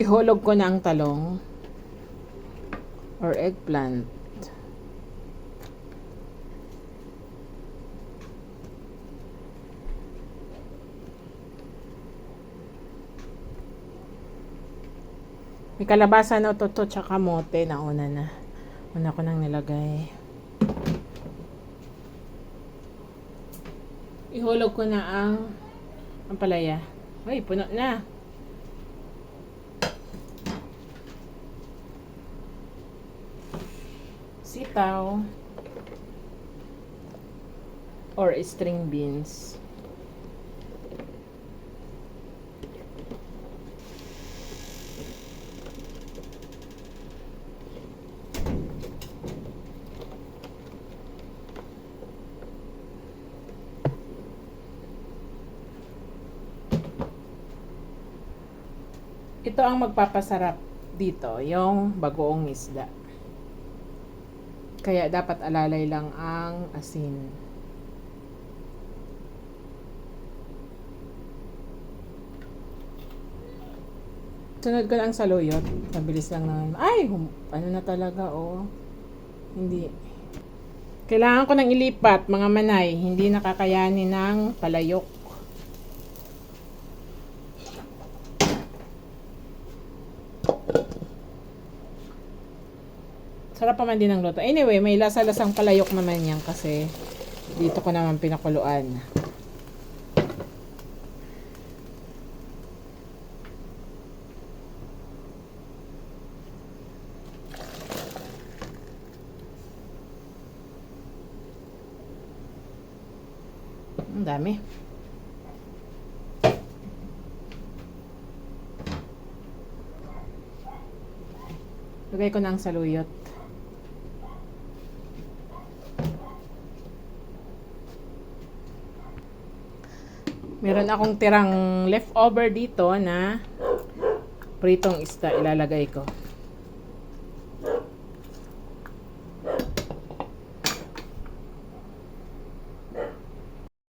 Ihulog ko na ang talong or eggplant. May kalabasa na to, to tsaka mote na una na. Una ko nang nilagay. Ihulog ko na ang ang palaya. Ay, puno na. Sitaw. Or string beans. Ito ang magpapasarap dito, yung bagoong isda. Kaya dapat alalay lang ang asin. Sunod ko lang sa loyot. Mabilis lang naman. Ay! hum- ano na talaga, oh. Hindi. Kailangan ko nang ilipat, mga manay. Hindi nakakayanin ng palayok. Sarap pa man din ang luto. Anyway, may lasa-lasang palayok naman yan kasi dito ko naman pinakuluan. Ang dami. Lagay ko na ang saluyot. Meron akong tirang leftover dito na pritong isda ilalagay ko.